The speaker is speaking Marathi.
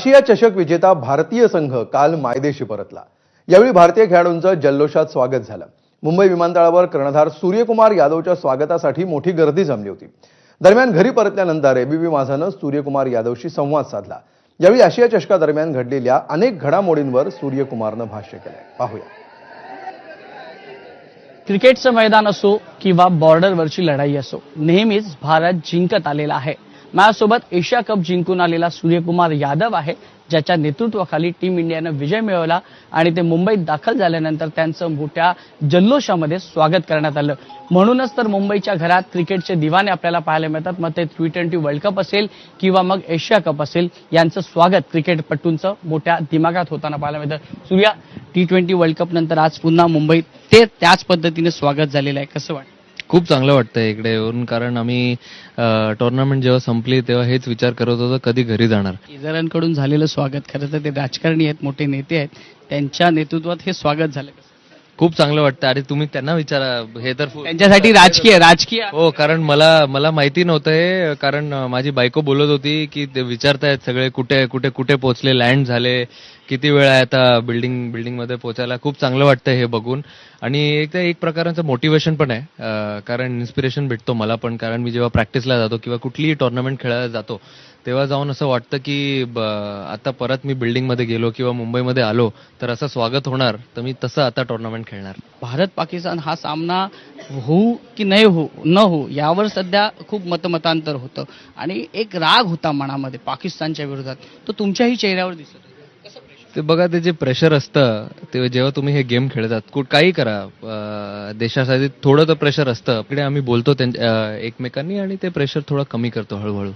आशिया चषक विजेता भारतीय संघ काल मायदेशी परतला. यावेळी भारतीय खेळाडूंचं जल्लोषात स्वागत झालं. मुंबई विमानतळावर कर्णधार सूर्यकुमार यादवच्या स्वागतासाठी मोठी गर्दी जमली होती. दरम्यान घरी परतल्यानंतर एबीबी माझानं सूर्यकुमार यादवशी संवाद साधला. यावेळी आशिया चषकादरम्यान घडलेल्या अनेक घडामोडींवर सूर्यकुमारनं भाष्य केलंय. पाहूया. क्रिकेटचं मैदान असो किंवा बॉर्डरवरची लढाई असो नेहमीच भारत जिंकत आलेला आहे. माझ्यासोबत एशिया कप जिंकून आलेला सूर्यकुमार यादव आहे ज्याच्या नेतृत्वाखाली टीम इंडियानं विजय मिळवला आणि ते मुंबईत दाखल झाल्यानंतर त्यांचं मोठ्या जल्लोषामध्ये स्वागत करण्यात आलं. म्हणूनच तर मुंबईच्या घरात क्रिकेटचे दिवाने आपल्याला पाहायला मिळतात. मग ते टी ट्वेंटी वर्ल्ड कप असेल किंवा मग एशिया कप असेल यांचं स्वागत क्रिकेटपटूंचं मोठ्या दिमागात होताना पाहायला मिळतं. Surya T twenty World Cup नंतर आज पुन्हा मुंबईत. ते त्याच पद्धतीने स्वागत झालेलं आहे. कसं वाटतं? खूप चांगलं वाटतंय इकडे येऊन कारण आम्ही टुर्नामेंट जेव्हा संपली तेव्हा हेच विचार करत होतो कधी घरी जाणार. इतरांकडून झालेलं स्वागत खरं तर ते राजकारणी आहेत मोठे नेते आहेत त्यांच्या नेतृत्वात हे स्वागत झालं. खूप चांगलं वाटतं. आणि तुम्ही त्यांना विचारा. हे तर त्यांच्यासाठी राजकीय राजकीय. हो कारण मला मला माहिती नव्हतं हे. कारण माझी बायको बोलत होती की ते विचारतायत सगळे कुठे कुठे कुठे पोहोचले लँड झाले किती वेळ आहे आता बिल्डिंग बिल्डिंगमध्ये पोहोचायला. खूप चांगलं वाटतं हे बघून. आणि एक एक प्रकारचं मोटिवेशन पण आहे. कारण इन्स्पिरेशन भेटतो मला पण. कारण मी जेव्हा प्रॅक्टिसला जातो किंवा कुठलीही टुर्नामेंट खेळायला जातो तेव्हा जाऊन असं वाटतं की आता परत मी बिल्डिंगमध्ये गेलो किंवा मुंबईमध्ये आलो तर असं स्वागत होणार. तर मी तसं आता टुर्नामेंट खेळणार. भारत पाकिस्तान हा सामना होऊ की नाही होऊ न होऊ यावर सध्या खूप मतमतांतर होतं. आणि एक राग होता मनामध्ये पाकिस्तानच्या विरोधात. तो तुमच्याही चेहऱ्यावर दिसत होता. ते बघा ते जे प्रेशर असतं ते जेव्हा तुम्ही हे गेम खेळतात कुठ काही करा. देशासाठी थोडं तर प्रेशर असतं. इकडे आम्ही बोलतो एकमेकांनी आणि ते प्रेशर थोडं कमी करतो हळूहळू.